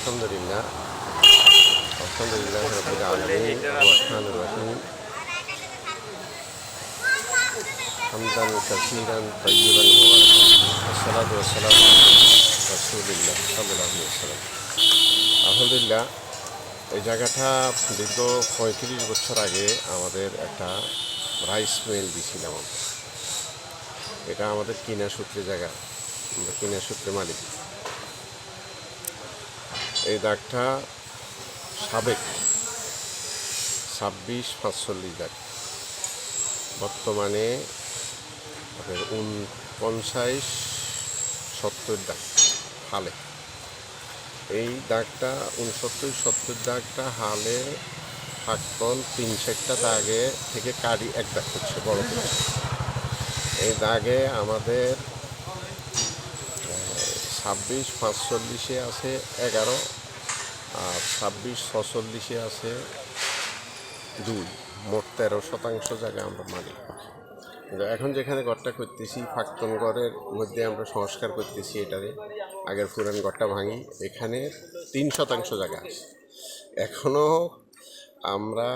আলহামদুলিল্লাহ আলহামদুলিল্লাহ রবিল আলমিন রহমান রহিম হামদান কাসিরান তৈবান মুবারকাত ওসালাত ওসালাম রসুলিল্লাহ সাল্লাহ সাল্লাম আলহামদুলিল্লাহ এই জায়গাটা দীর্ঘ পঁয়ত্রিশ বছর আগে আমাদের একটা রাইস মিল দিয়েছিলাম আমরা এটা আমাদের কিনা সূত্রে জায়গা আমরা কিনা সূত্রে মালিক এই দাগটা সাবেক। ছাব্বিশ পাঁচচল্লিশ দাগ। বর্তমানে উনপঞ্চাশ সত্তর দাগ হালে। এই দাগটা, উনসত্তর সত্তর দাগটা হালে থাকতন তিন চারটা দাগে থেকে কারি এক দাগ হচ্ছে, বড় হচ্ছে। এই দাগে আমাদের ছাব্বিশ পাঁচচল্লিশে আছে এগারো আর ছাব্বিশ ছচল্লিশে আছে দুই। মোট তেরো শতাংশ জায়গা আমরা মালিক। এখন যেখানে ঘরটা করতেছি ফাক্তন ঘরের মধ্যে আমরা সংস্কার করতেছি এটারে। আগের পুরান ঘরটা ভাঙি, এখানে তিন শতাংশ জায়গা আছে। এখনও আমরা